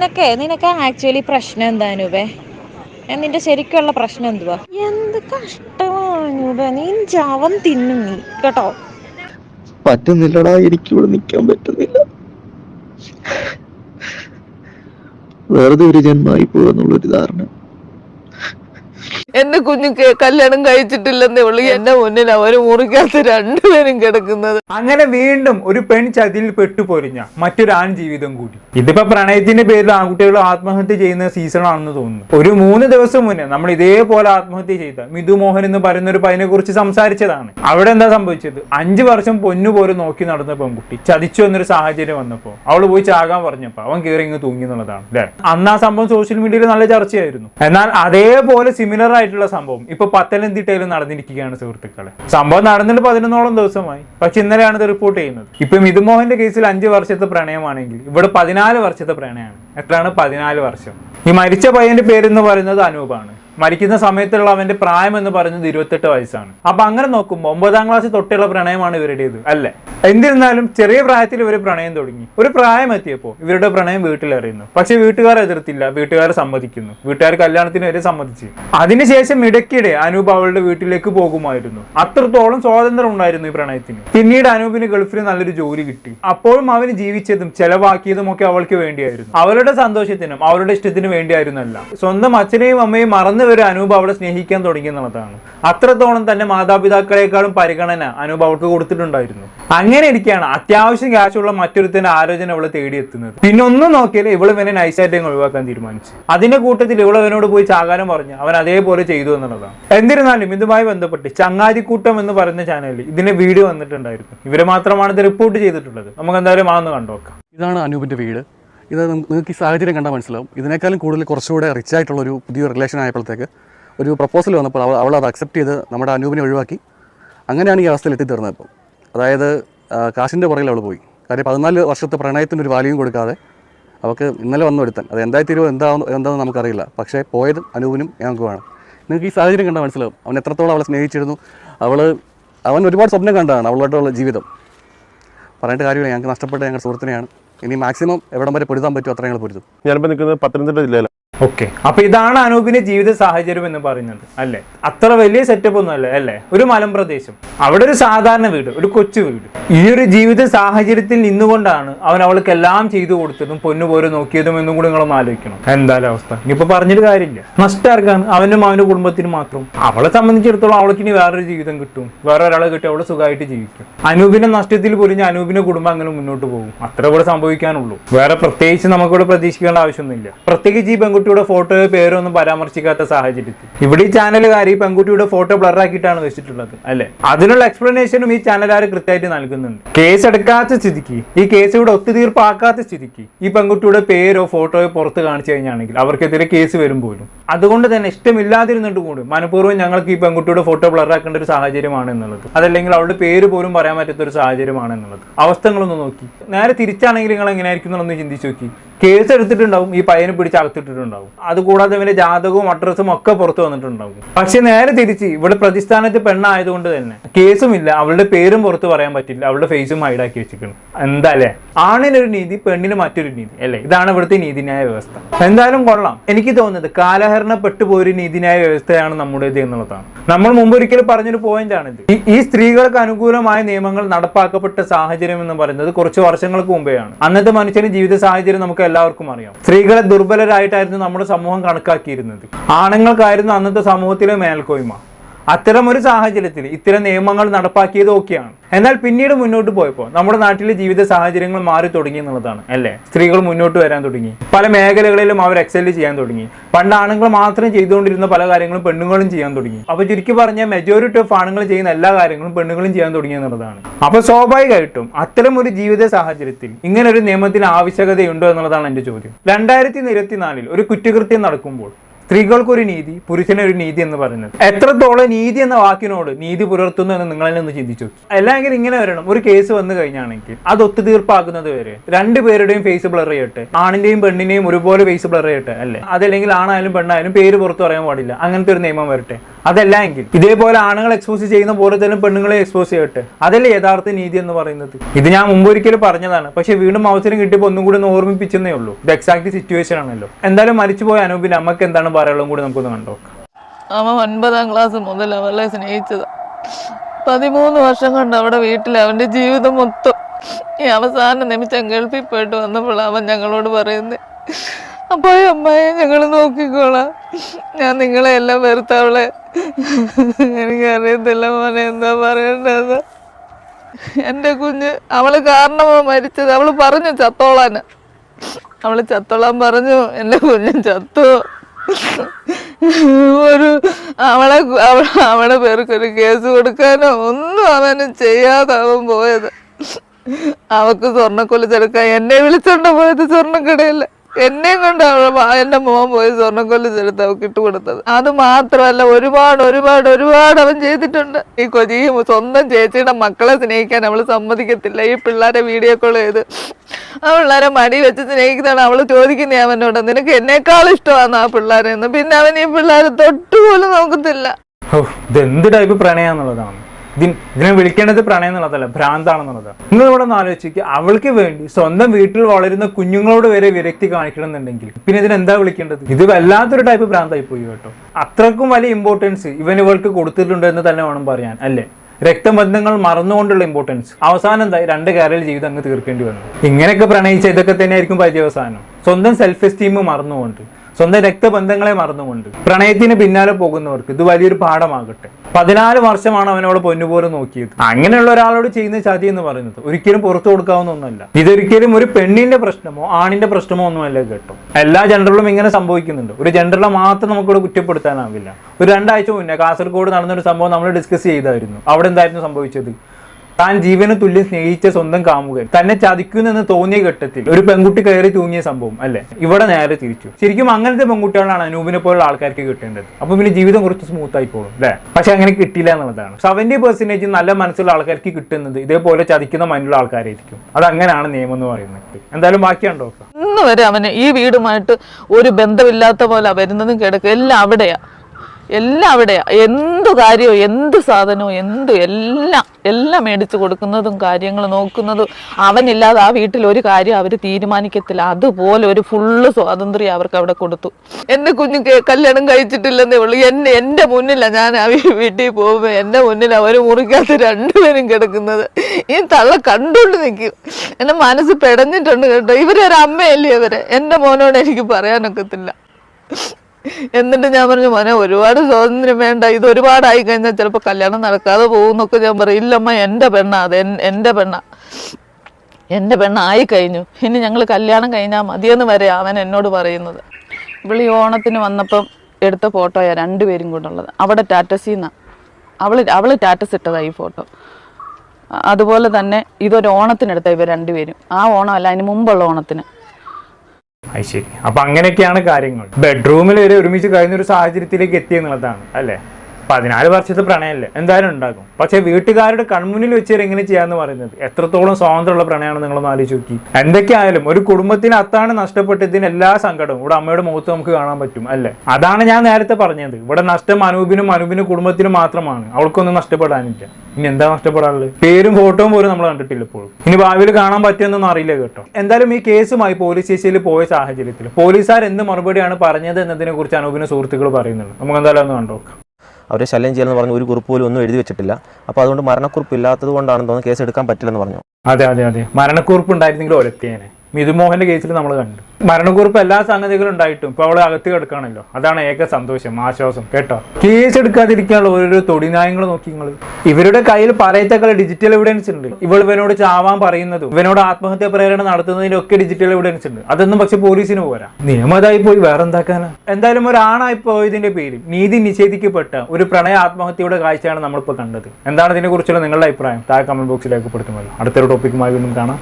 നിനക്കേ നിനക്ക് ആക്ച്വലി പ്രശ്നം എന്താണ് വേ? നിന്റെ ശരിക്കുള്ള പ്രശ്നം എന്തുവാ? എന്ത് കഷ്ടമാണ് നീ ജാവം തിന്നും നീ കേട്ടോ? പറ്റുന്നില്ലടാ എനിക്കിവിടെ നിൽക്കാൻ പറ്റുന്നില്ല. വെറുതെ ഒരു ജന്മമായി പോകുന്നുള്ളൊരു ധാരണ. എന്റെ കുഞ്ഞു കല്യാണം കഴിച്ചിട്ടില്ലെന്നേ ഉള്ളൂ. എന്റെ മുന്നിൽ അവർ മുറിക്കാത്ത രണ്ടുപേരും കിടക്കുന്നത്. അങ്ങനെ വീണ്ടും ഒരു പെൺ ചതിയിൽ പെട്ടുപൊരിഞ്ഞ മറ്റൊരു ആൺ ജീവിതം കൂടി. ഇതിപ്പോ പ്രണയത്തിന്റെ പേരിൽ ആൺകുട്ടികൾ ആത്മഹത്യ ചെയ്യുന്ന സീസൺ ആണെന്ന് തോന്നുന്നു. ഒരു മൂന്ന് ദിവസം മുന്നേ നമ്മൾ ഇതേപോലെ ആത്മഹത്യ ചെയ്ത മിഥു മോഹൻ എന്ന് പറയുന്ന ഒരു പയ്യനെ കുറിച്ച് സംസാരിച്ചതാണ്. അവിടെ എന്താ സംഭവിച്ചത്? അഞ്ചു വർഷം പൊന്നു പോലും നോക്കി നടന്ന പെൺകുട്ടി ചതിച്ചു എന്നൊരു സാഹചര്യം വന്നപ്പോ അവൾ പോയി ചാകാൻ പറഞ്ഞപ്പോ അവൻ കയറി ഇങ്ങ് തൂങ്ങി എന്നുള്ളതാണ് അന്ന് ആ സംഭവം സോഷ്യൽ മീഡിയയിൽ നല്ല ചർച്ചയായിരുന്നു. എന്നാൽ അതേപോലെ സിമിലർ ആയിട്ടുള്ള സംഭവം. ഇപ്പൊ പത്തനംതിട്ടയിൽ നടന്നിരിക്കുകയാണ് സുഹൃത്തുക്കളെ. സംഭവം നടന്നിട്ട് പതിനൊന്നോളം ദിവസമായി. പക്ഷെ ഇന്നലെയാണ് ഇത് റിപ്പോർട്ട് ചെയ്യുന്നത്. ഇപ്പൊ മിതുമോഹന്റെ കേസിൽ അഞ്ച് വർഷത്തെ പ്രണയമാണെങ്കിൽ ഇവിടെ പതിനാല് വർഷത്തെ പ്രണയമാണ്. എത്രയാണ്? പതിനാല് വർഷം. ഈ മരിച്ച പയ്യന്റെ പേരെന്ന് പറയുന്നത് അനൂപാണ്. മരിക്കുന്ന സമയത്തുള്ള അവന്റെ പ്രായം എന്ന് പറയുന്നത് ഇരുപത്തെട്ട് വയസ്സാണ്. അപ്പൊ അങ്ങനെ നോക്കുമ്പോൾ ഒമ്പതാം ക്ലാസ് തൊട്ടുള്ള പ്രണയമാണ് ഇവരുടേത് അല്ലേ? എന്നിരുന്നാലും ചെറിയ പ്രായത്തിൽ ഇവർ പ്രണയം തുടങ്ങി. ഒരു പ്രായം എത്തിയപ്പോൾ ഇവരുടെ പ്രണയം വീട്ടിലറിയുന്നു. പക്ഷെ വീട്ടുകാർ എതിർത്തില്ല വീട്ടുകാർ സമ്മതിക്കുന്നു. വീട്ടുകാർ കല്യാണത്തിന് വരെ സമ്മതിച്ചു. അതിനുശേഷം ഇടയ്ക്കിടെ അനൂപ് അവളുടെ വീട്ടിലേക്ക് പോകുമായിരുന്നു. അത്രത്തോളം സ്വാതന്ത്ര്യം ഉണ്ടായിരുന്നു ഈ പ്രണയത്തിന്. പിന്നീട് അനൂപിന് ഗൾഫിൽ നല്ലൊരു ജോലി കിട്ടി. അപ്പോഴും അവന് ജീവിച്ചതും ചെലവാക്കിയതും ഒക്കെ അവൾക്ക് വേണ്ടിയായിരുന്നു. അവരുടെ സന്തോഷത്തിനും അവരുടെ ഇഷ്ടത്തിനും വേണ്ടിയായിരുന്നല്ല. സ്വന്തം അച്ഛനെയും അമ്മയും മറന്നു വരെ അനൂപ് അവളെ സ്നേഹിക്കാൻ തുടങ്ങി എന്നുള്ളതാണ് അത്രത്തോളം തന്നെ മാതാപിതാക്കളെക്കാളും പരിഗണന അനൂപ് അവൾക്ക് കൊടുത്തിട്ടുണ്ടായിരുന്നു. അങ്ങനെ ഇരിക്കുകയാണ് അത്യാവശ്യം ക്യാഷുള്ള മറ്റൊരുത്തിന്റെ ആലോചന അവളെ തേടിയെത്തുന്നത്. പിന്നെ ഒന്നും നോക്കിയാൽ ഇവൾ ഇവനെ നൈസായിട്ട് ഒഴിവാക്കാൻ തീരുമാനിച്ചു. അതിന്റെ കൂട്ടത്തിൽ ഇവളവനോട് പോയി ചാകാനും പറഞ്ഞു. അവൻ അതേപോലെ ചെയ്തു എന്നുള്ളതാണ്. എന്നിരുന്നാലും ഇതുമായി ബന്ധപ്പെട്ട് ചങ്ങാതിക്കൂട്ടം എന്ന് പറയുന്ന ചാനലിൽ ഇതിന്റെ വീഡിയോ വന്നിട്ടുണ്ടായിരുന്നു. ഇവർ മാത്രമാണ് ഇത് റിപ്പോർട്ട് ചെയ്തിട്ടുള്ളത്. നമുക്ക് എന്തായാലും ആ ഒന്ന് കണ്ടുനോക്കാം ഇതാണ് അനൂപിന്റെ വീട്. ഇത് നിങ്ങൾക്ക് ഈ സാഹചര്യം കണ്ടാൽ മനസ്സിലാവും. ഇതിനേക്കാളും കൂടുതൽ കുറച്ചുകൂടെ റിച്ച് ആയിട്ടുള്ള ഒരു പുതിയ റിലേഷൻ ആയപ്പോഴത്തേക്ക് ഒരു പ്രപ്പോസൽ വന്നപ്പോൾ അവൾ അത് അക്സെപ്റ്റ് ചെയ്ത് നമ്മുടെ അനൂപിനെ ഒഴിവാക്കി. അങ്ങനെയാണ് ഈ അവസ്ഥയിൽ എത്തിത്തീർന്നത് ഇപ്പം. അതായത് കാശിന്റെ പുറകിൽ അവൾ പോയി. കാര്യം പതിനാല് വർഷത്തെ പ്രണയത്തിന് ഒരു വാല്യൂം കൊടുക്കാതെ അവൾക്ക് ഇന്നലെ വന്നു എടുത്താൽ അത് എന്തായി തീരുമോ എന്താണെന്ന് എന്താണെന്ന് നമുക്കറിയില്ല. പക്ഷേ പോയത് അനൂപിനും ഞങ്ങൾക്കുമാണ് നിങ്ങൾക്ക് ഈ സാഹചര്യം കണ്ടാൽ മനസ്സിലാവും. അവൻ എത്രത്തോളം അവളെ സ്നേഹിച്ചിരുന്നു. അവൾ അവൻ ഒരുപാട് സ്വപ്നം കണ്ടതാണ് അവളോട്ടുള്ള ജീവിതം. പറയേണ്ട കാര്യമില്ല. ഞങ്ങൾക്ക് നഷ്ടപ്പെട്ട ഞങ്ങളുടെ സുഹൃത്തിനെയാണ്. ഇനി മാക്സിമം എവിടം വരെ പൊരുതാൻ പറ്റുമോ അത്ര ഞങ്ങൾ പൊരുതും. ഞാനിപ്പോൾ നിൽക്കുന്നത് പത്തനംതിട്ട ജില്ലയിലാണ് ഓക്കെ. അപ്പൊ ഇതാണ് അനൂപിന്റെ ജീവിത സാഹചര്യം എന്ന് പറയുന്നത് അല്ലേ? അത്ര വലിയ സെറ്റപ്പ് ഒന്നും അല്ലേ അല്ലേ? ഒരു മലമ്പ്രദേശം. അവിടെ ഒരു സാധാരണ വീട് ഒരു കൊച്ചു വീട്. ഈ ഒരു ജീവിത സാഹചര്യത്തിൽ നിന്നുകൊണ്ടാണ് അവൻ അവൾക്ക് എല്ലാം ചെയ്തു കൊടുത്തതും പൊന്നു പോലെ നോക്കിയതും എന്നും കൂടി നിങ്ങളൊന്ന് ആലോചിക്കണം. എന്തായാലും അവസ്ഥ? ഇനിയിപ്പോ പറഞ്ഞിട്ട് കാര്യമില്ല. നഷ്ടമാർക്കാണ് അവനും അവന്റെ കുടുംബത്തിന് മാത്രം. അവളെ സംബന്ധിച്ചിടത്തോളം അവൾക്ക് ഇനി വേറൊരു ജീവിതം കിട്ടും. വേറെ ഒരാളെ കിട്ടി അവളെ സുഖമായിട്ട് ജീവിക്കും. അനൂപിന്റെ നഷ്ടത്തിൽ പൊരിഞ്ഞ അനൂപിന്റെ കുടുംബം അങ്ങനെ മുന്നോട്ട് പോകും. അത്ര ഇവിടെ സംഭവിക്കാനുള്ളൂ. വേറെ പ്രത്യേകിച്ച് നമുക്കിവിടെ പ്രതീക്ഷിക്കേണ്ട ആവശ്യമൊന്നുമില്ല. പ്രത്യേകിച്ച് ഈ പെൺകുട്ടിയുടെ ഫോട്ടോ പേരോ ഒന്നും പരാമർശിക്കാത്ത സാഹചര്യത്തിൽ. ഇവിടെ ഈ ചാനലുകാർ ഈ പെൺകുട്ടിയുടെ ഫോട്ടോ ബ്ലറാക്കിയിട്ടാണ് വെച്ചിട്ടുള്ളത് അല്ലെ? അതിനുള്ള എക്സ്പ്ലനേഷനും ഈ ചാനലുകാർ കൃത്യമായിട്ട് നൽകുന്നുണ്ട്. കേസ് എടുക്കാത്ത സ്ഥിതിക്ക് ഈ കേസ് ഇവിടെ ഒത്തുതീർപ്പാക്കാത്ത സ്ഥിതിക്ക് ഈ പെൺകുട്ടിയുടെ പേരോ ഫോട്ടോയോ പുറത്ത് കാണിച്ചു കഴിഞ്ഞാണെങ്കിൽ അവർക്കെതിരെ കേസ് വരും പോലും. അതുകൊണ്ട് തന്നെ ഇഷ്ടമില്ലാതിരുന്നിട്ട് കൂടി മനഃപൂർവം ഞങ്ങൾക്ക് ഈ പെൺകുട്ടിയുടെ ഫോട്ടോ ബ്ലറാക്കേണ്ട ഒരു സാഹചര്യമാണ് എന്നുള്ളത്. അതല്ലെങ്കിൽ അവളുടെ പേര് പോലും പറയാൻ പറ്റാത്ത ഒരു സാഹചര്യമാണ് എന്നുള്ളത്. അവസ്ഥകളൊന്ന് നോക്കി. നേരെ തിരിച്ചാണെങ്കിൽ നിങ്ങൾ എങ്ങനെയായിരിക്കും എന്നൊന്ന് ചിന്തിച്ചു നോക്കി. കേസ് എടുത്തിട്ടുണ്ടാവും ഈ പയ്യനെ പിടിച്ച് അകത്തിട്ടിട്ടുണ്ടാവും. അതുകൂടാതെ ഇവന്റെ ജാതകവും അഡ്രസ്സും ഒക്കെ പുറത്തു വന്നിട്ടുണ്ടാവും. പക്ഷെ നേരെ തിരിച്ച് ഇവിടെ പ്രതിസ്ഥാനത്ത് പെണ്ണായതുകൊണ്ട് തന്നെ കേസും ഇല്ല അവളുടെ പേരും പുറത്ത് പറയാൻ പറ്റില്ല. അവളുടെ ഫേസും ഹൈഡാക്കി വെച്ചിരിക്കുന്നു. എന്താ അല്ലേ ആണിനൊരു നീതി പെണ്ണിന് മറ്റൊരു നീതി അല്ലേ? ഇതാണ് ഇവിടുത്തെ നീതിന്യായ വ്യവസ്ഥ. എന്തായാലും കൊള്ളാം. എനിക്ക് തോന്നുന്നത് കാലഹരണപ്പെട്ടു പോയൊരു നീതിന്യായ വ്യവസ്ഥയാണ് നമ്മുടേത് എന്നുള്ളതാണ്. നമ്മൾ മുമ്പ് ഒരിക്കലും പറഞ്ഞൊരു ആണിത് ഈ- ഈ സ്ത്രീകൾക്ക് അനുകൂലമായ നിയമങ്ങൾ നടപ്പാക്കപ്പെട്ട സാഹചര്യം എന്ന് പറയുന്നത് കുറച്ച് വർഷങ്ങൾക്ക് മുമ്പെയാണ്. അന്നത്തെ മനുഷ്യന്റെ ജീവിത സാഹചര്യം നമുക്ക് എല്ലാവർക്കും അറിയാം. സ്ത്രീകളെ ദുർബലരായിട്ടായിരുന്നു നമ്മുടെ സമൂഹം കണക്കാക്കിയിരുന്നത്. ആണുങ്ങൾക്കായിരുന്നു അന്നത്തെ സമൂഹത്തിലെ മേൽക്കോയ്മ. അത്തരം ഒരു സാഹചര്യത്തിൽ ഇത്തരം നിയമങ്ങൾ നടപ്പാക്കിയത് ഒക്കെയാണ്. എന്നാൽ പിന്നീട് മുന്നോട്ട് പോയപ്പോൾ നമ്മുടെ നാട്ടിലെ ജീവിത സാഹചര്യങ്ങൾ മാറി തുടങ്ങി എന്നുള്ളതാണ് അല്ലേ? സ്ത്രീകൾ മുന്നോട്ട് വരാൻ തുടങ്ങി. പല മേഖലകളിലും അവർ എക്സെൽ ചെയ്യാൻ തുടങ്ങി. പണ്ട് ആണുങ്ങൾ മാത്രം ചെയ്തുകൊണ്ടിരുന്ന പല കാര്യങ്ങളും പെണ്ണുങ്ങളും ചെയ്യാൻ തുടങ്ങി. അപ്പൊ ചുരുക്കി പറഞ്ഞ മെജോറിറ്റി ഓഫ് ആണുങ്ങൾ ചെയ്യുന്ന എല്ലാ കാര്യങ്ങളും പെണ്ണുങ്ങളും ചെയ്യാൻ തുടങ്ങി എന്നുള്ളതാണ്. അപ്പൊ സ്വാഭാവികമായിട്ടും അത്തരം ഒരു ജീവിത സാഹചര്യത്തിൽ ഇങ്ങനെ ഒരു നിയമത്തിന് ആവശ്യകതയുണ്ടോ എന്നുള്ളതാണ് എന്റെ ചോദ്യം. രണ്ടായിരത്തി ഇരുപത്തിനാലിൽ ഒരു കുറ്റകൃത്യം നടക്കുമ്പോൾ സ്ത്രീകൾക്കൊരു നീതി പുരുഷനൊരു നീതി എന്ന് പറയുന്നത്. എത്രത്തോളം നീതി എന്ന വാക്കിനോട് നീതി പുലർത്തുന്നു എന്ന് നിങ്ങളിൽ നിന്ന് ചിന്തിച്ചു. അല്ലെങ്കിൽ ഇങ്ങനെ വരണം. ഒരു കേസ് വന്നു കഴിഞ്ഞാണെങ്കിൽ അത് ഒത്തുതീർപ്പാക്കുന്നത് വരെ രണ്ടുപേരുടെയും ഫേസ് ബ്ലർ ചെയ്യട്ടെ. ആണിന്റെയും പെണ്ണിന്റെയും ഒരുപോലെ ഫേസ് ബ്ലർ ചെയ്യട്ടെ അല്ലേ? അതല്ലെങ്കിൽ ആണായാലും പെണ്ണായാലും പേര് പുറത്തു പറയാൻ പാടില്ല. അങ്ങനത്തെ ഒരു നിയമം വരട്ടെ. അതല്ല എങ്കിൽ ഇതേപോലെ ആണുങ്ങൾ എക്സ്പോസ് ചെയ്യുന്ന പോലെ തന്നെ പെണ്ണുങ്ങളെ എക്സ്പോസ് ചെയ്യട്ടെ? അതല്ലേ യഥാർത്ഥ നീതി എന്ന് പറയുന്നത്. ഇത് ഞാൻ മുമ്പ് ഒരിക്കലും പറഞ്ഞതാണ്. പക്ഷെ വീണ്ടും അവസരം കിട്ടിയപ്പോൾ ഒന്നും കൂടി ഒന്ന് ഓർമ്മിപ്പിച്ചെന്നേ ഉള്ളൂ. ഇത് എക്സാക്ട് സിറ്റുവേഷൻ ആണല്ലോ. എന്തായാലും മരിച്ചുപോയ അനൂപിന് അമ്മയ്ക്ക് എന്താണ് പറയാനുള്ളത് കൂടി നമുക്കൊന്ന് കണ്ടോക്കാം അവൻ ഒൻപതാം ക്ലാസ് മുതൽ അവളെ സ്നേഹിച്ചത്. പതിമൂന്ന് വർഷം കൊണ്ട് അവിടെ വീട്ടിൽ അവന്റെ ജീവിതം മൊത്തം ഈ അവസാന നിമിഷം ഗൾഫിൽ പോയിട്ട് വന്നപ്പോൾ അവൻ ഞങ്ങളോട് പറയുന്നത് അപ്പോഴേ അമ്മയെ ഞങ്ങൾ നോക്കിക്കോളാം. ഞാൻ നിങ്ങളെ എല്ലാം വെറുത്തവളെ. എനിക്കറിയത്തില്ല മോനെ എന്താ പറയേണ്ടത്? എന്റെ കുഞ്ഞ് അവൾ കാരണമോ മരിച്ചത്. അവൾ പറഞ്ഞു ചത്തോളാന് അവൾ ചത്തോളാൻ പറഞ്ഞു. എന്റെ കുഞ്ഞ് ചത്തു. ഒരു അവളെ അവളെ പേർക്ക് ഒരു കേസ് കൊടുക്കാനോ ഒന്നും അവന് ചെയ്യാതെ അവൻ പോയത്. അവക്ക് സ്വർണക്കൊല്ലിച്ചെടുക്കാൻ എന്നെ വിളിച്ചോണ്ട് പോയത് സ്വർണക്കടയില്ല? എന്നെയും കൊണ്ട് അവളെ മാ- എന്റെ മോൻ പോയി സ്വർണക്കൊല്ലിച്ചെടുത്ത് അവക്ക് ഇട്ട് കൊടുത്തത്. അത് മാത്രമല്ല ഒരുപാട് ഒരുപാട് ഒരുപാട് അവൻ ചെയ്തിട്ടുണ്ട്. ഈ കൊച്ചി സ്വന്തം ചേച്ചിയുടെ മക്കളെ സ്നേഹിക്കാൻ അവൾ സമ്മതിക്കത്തില്ല. ഈ പിള്ളേരെ വീഡിയോ കോൾ ചെയ്ത് ആ പിള്ളേരെ മടി വെച്ച് സ്നേഹിക്കുന്നതാണ് അവൾ ചോദിക്കുന്നേ അവനോട്. നിനക്ക് എന്നെക്കാളും ഇഷ്ടമാണ് ആ പിള്ളേരെ എന്ന് പിന്നെ അവൻ ഈ പിള്ളേരെ തൊട്ടുപോലും നോക്കത്തില്ല. ഓ ഇത് എന്ത് ടൈപ്പ് പ്രണയാന്നുള്ളതാണ്. ഇതിന് വിളിക്കേണ്ടത് പ്രണയം എന്നുള്ളതല്ല ഭ്രാന്താണെന്നുള്ളതാണ് നിങ്ങൾ ഇവിടെ ഒന്ന് ആലോചിക്കുക അവൾക്ക് വേണ്ടി സ്വന്തം വീട്ടിൽ വളരുന്ന കുഞ്ഞുങ്ങളോട് വരെ വിരക്തി കാണിക്കണമെന്നുണ്ടെങ്കിൽ പിന്നെ ഇതിനെന്താ വിളിക്കേണ്ടത്? ഇത് വല്ലാത്തൊരു ടൈപ്പ് ഭ്രാന്തായി പോയി കേട്ടോ. അത്രക്കും വലിയ ഇമ്പോർട്ടൻസ് ഇവൻ ഇവൾക്ക് കൊടുത്തിട്ടുണ്ട് എന്ന് തന്നെ വേണം പറയാൻ അല്ലേ? രക്തബന്ധങ്ങൾ മറന്നുകൊണ്ടുള്ള ഇമ്പോർട്ടൻസ് അവസാനം എന്തായി? രണ്ട് കാരൽ ജീവിതം അങ്ങ് തീർക്കേണ്ടി വന്നു. ഇങ്ങനെയൊക്കെ പ്രണയിച്ച ഇതൊക്കെ തന്നെയായിരിക്കും പര്യവസാനം. സ്വന്തം സെൽഫ് എസ്റ്റീം മറന്നുകൊണ്ട്. സ്വന്തം രക്തബന്ധങ്ങളെ മറന്നുകൊണ്ട് പ്രണയത്തിന് പിന്നാലെ പോകുന്നവർക്ക് ഇത് വലിയൊരു പാഠമാകട്ടെ. പതിനാല് വർഷമാണ് അവനോട് പൊന്നുപോലെ നോക്കിയത്. അങ്ങനെയുള്ള ഒരാളോട് ചെയ്യുന്ന ചതി എന്ന് പറയുന്നത് ഒരിക്കലും പുറത്തു കൊടുക്കാവുന്ന ഒന്നല്ല. ഇതൊരിക്കലും ഒരു പെണ്ണിന്റെ പ്രശ്നമോ ആണിന്റെ പ്രശ്നമോ ഒന്നുമല്ല കേട്ടോ. എല്ലാ ജെൻഡറിലും ഇങ്ങനെ സംഭവിക്കുന്നുണ്ട്. ഒരു ജെൻഡറിനെ മാത്രം നമുക്കിവിടെ കുറ്റപ്പെടുത്താനാവില്ല. ഒരു രണ്ടാഴ്ച മുന്നേ കാസർഗോഡ് നടന്നൊരു സംഭവം നമ്മൾ ഡിസ്കസ് ചെയ്തായിരുന്നു. അവിടെ എന്തായിരുന്നു സംഭവിച്ചത്? താൻ ജീവന് തുല്യം സ്നേഹിച്ച സ്വന്തം കാമുകൻ. തന്നെ ചതിക്കുന്നെന്ന് തോന്നിയ ഘട്ടത്തിൽ ഒരു പെൺകുട്ടി കയറി തൂങ്ങിയ സംഭവം അല്ലെ? ഇവിടെ നേരെ തിരിച്ചു. ശരിക്കും അങ്ങനത്തെ പെൺകുട്ടികളാണ് അനൂപിനെ പോലുള്ള ആൾക്കാർക്ക് കിട്ടേണ്ടത്. അപ്പൊ പിന്നെ ജീവിതം കുറച്ച് സ്മൂത്ത് ആയി പോകും അല്ലെ? പക്ഷെ അങ്ങനെ കിട്ടില്ല എന്നുള്ളതാണ്. സെവന്റി പെർസെന്റേജ് നല്ല മനസ്സുള്ള ആൾക്കാർക്ക് കിട്ടുന്നത് ഇതേപോലെ ചതിക്കുന്ന മനുള്ള ആൾക്കാരായിരിക്കും. അത് അങ്ങനെയാണ് നിയമം എന്ന് പറയുന്നത്. എന്തായാലും ബാക്കിയാണ്ടോ? ഇന്ന് വരെ അവന് ഈ വീടുമായിട്ട് ഒരു ബന്ധമില്ലാത്ത പോലെ വരുന്നതും കിടക്കുക എല്ലാം അവിടെയാ. എല്ലാം അവിടെ എന്തു കാര്യവും എന്ത് സാധനവും എന്ത് എല്ലാം എല്ലാം മേടിച്ചു കൊടുക്കുന്നതും കാര്യങ്ങൾ നോക്കുന്നതും അവനില്ലാതെ ആ വീട്ടിൽ ഒരു കാര്യം അവർ തീരുമാനിക്കത്തില്ല. അതുപോലെ ഒരു ഫുള്ള് സ്വാതന്ത്ര്യം അവർക്ക് അവിടെ കൊടുത്തു. എന്റെ കുഞ്ഞു കല്യാണം കഴിച്ചിട്ടില്ലെന്നേ ഉള്ളൂ. എന്നെ എന്റെ മുന്നിലാണ് ഞാൻ ആ വീട്ടിൽ പോകുമ്പോൾ എന്റെ മുന്നിൽ അവർ മുറിക്കകത്ത് രണ്ടുപേരും കിടക്കുന്നത്. ഈ തള്ള കണ്ടുകൊണ്ട് നിൽക്കും എന്റെ മനസ്സ് പെടഞ്ഞിട്ടുണ്ട് കേട്ടോ. ഇവരൊരമ്മയല്ലേ ഇവരെ എന്റെ മോനോട് എനിക്ക് പറയാനൊക്കത്തില്ല. എന്നിട്ട് ഞാൻ പറഞ്ഞു മോനെ ഒരുപാട് സ്വാതന്ത്ര്യം വേണ്ട. ഇത് ഒരുപാടായി കഴിഞ്ഞാൽ ചിലപ്പോൾ കല്യാണം നടക്കാതെ പോകുന്നൊക്കെ ഞാൻ പറയും. ഇല്ലമ്മ എന്റെ പെണ്ണ അത് എന്റെ പെണ്ണ. എന്റെ പെണ്ണായി കഴിഞ്ഞു. ഇനി ഞങ്ങൾ കല്യാണം കഴിഞ്ഞാൽ മതിയെന്ന് വരെ അവൻ എന്നോട് പറയുന്നത്. ഇവളി ഓണത്തിന് വന്നപ്പം എടുത്ത ഫോട്ടോയാ രണ്ടുപേരും കൂടെ ഉള്ളത് അവിടെ ടാറ്റസിൽ നിന്നാണ് അവൾ അവൾ ടാറ്റസ് ഇട്ടതാണ് ഈ ഫോട്ടോ. അതുപോലെ തന്നെ ഇതൊരു ഓണത്തിനെടുത്ത ഇവർ രണ്ടുപേരും. ആ ഓണമല്ല അതിന് മുമ്പുള്ള ഓണത്തിന്. അത് ശരി. അപ്പൊ അങ്ങനെയൊക്കെയാണ് കാര്യങ്ങൾ. ബെഡ്റൂമിൽ വരെ ഒരുമിച്ച് കഴിയുന്ന ഒരു സാഹചര്യത്തിലേക്ക് എത്തി എന്നുള്ളതാണ് അല്ലേ? പതിനാല് വർഷത്തെ പ്രണയമല്ലേ എന്തായാലും ഉണ്ടാകും. പക്ഷെ വീട്ടുകാരുടെ കൺമുന്നിൽ വെച്ച് എങ്ങനെ ചെയ്യാന്ന് പറയുന്നത്? എത്രത്തോളം സ്വാതന്ത്ര്യമുള്ള പ്രണയമാണ് നിങ്ങളൊന്ന് ആലോചിച്ച് നോക്കി. എന്തൊക്കെയായാലും ഒരു കുടുംബത്തിന് അത്താണ് നഷ്ടപ്പെട്ടതിന് എല്ലാ സങ്കടവും ഇവിടെ അമ്മയുടെ മുഖത്ത് നമുക്ക് കാണാൻ പറ്റും അല്ലേ? അതാണ് ഞാൻ നേരത്തെ പറഞ്ഞത്. ഇവിടെ നഷ്ടം അനൂപിനും അനൂപിനും കുടുംബത്തിനും മാത്രമാണ്. അവൾക്കൊന്നും നഷ്ടപ്പെടാനില്ല. ഇനി എന്താ നഷ്ടപ്പെടാനുള്ളത്? പേരും ഫോട്ടോയും പോലും നമ്മൾ കണ്ടിട്ടില്ല ഇപ്പോഴും ഇനി ഭാവിയിൽ കാണാൻ പറ്റുമെന്നൊന്നും അറിയില്ല കേട്ടോ. എന്തായാലും ഈ കേസുമായി പോലീസ് സ്റ്റേഷനിൽ പോയ സാഹചര്യത്തിൽ പോലീസുകാർ എന്ത് മറുപടിയാണ് പറഞ്ഞത് എന്നതിനെ കുറിച്ച് അനൂപിന് സുഹൃത്തുക്കൾ പറയുന്നുണ്ട്. നമുക്ക് എന്തായാലും ഒന്ന് കണ്ടോക്കാം അവരെ ശല്യം ചെയ്യലെന്ന് പറഞ്ഞ് ഒരു കുറിപ്പ് പോലും ഒന്നും എഴുതി വെച്ചിട്ടില്ല. അപ്പോൾ അതുകൊണ്ട് മരണക്കുറിപ്പ് ഇല്ലാത്തത് കൊണ്ടാണെന്ന് തോന്നുന്നു കേസ് എടുക്കാൻ പറ്റില്ലെന്ന് പറഞ്ഞു. അതെ അതെ അതെ. മരണക്കുറിപ്പ് ഉണ്ടായിരുന്നെങ്കിൽ ഒലത്തിയേനെ. മിതുമോഹന്റെ കേസിൽ നമ്മൾ കണ്ടു. മരണക്കുറിപ്പ് എല്ലാ സംഗതികളും ഉണ്ടായിട്ടും ഇപ്പൊ അവളെ അകത്ത് കിടക്കുകയാണല്ലോ. അതാണ് ഏക സന്തോഷം ആശ്വാസം കേട്ടോ? കേസ് എടുക്കാതിരിക്കാനുള്ള ഓരോരോ തൊടിനായങ്ങൾ നോക്കി നിങ്ങൾ ഇവരുടെ കയ്യിൽ പറയത്തക്കള ഡിജിറ്റൽ എവിഡൻസ് ഉണ്ട്. ഇവൾ ഇവനോട് ചാവാൻ പറയുന്നതും ഇവനോട് ആത്മഹത്യ പ്രേരണ നടത്തുന്നതിന്റെ ഒക്കെ ഡിജിറ്റൽ എവിഡൻസ് ഉണ്ട്. അതൊന്നും പക്ഷെ പോലീസിന് പോരാ. നിയമതായി പോയി വേറെ എന്താക്കാനാ? എന്തായാലും ഒരാണായി പോയതിന്റെ പേരിൽ നീതി നിഷേധിക്കപ്പെട്ട ഒരു പ്രണയ ആത്മഹത്യയുടെ കാഴ്ചയാണ് നമ്മളിപ്പോൾ കണ്ടത്. എന്താണ് ഇതിനെ കുറിച്ചുള്ള നിങ്ങളുടെ അഭിപ്രായം? താഴെ കമന്റ് ബോക്സിൽ രേഖപ്പെടുത്തുമല്ലോ അടുത്തൊരു ടോപ്പിക്കുമായി വീണ്ടും കാണാം.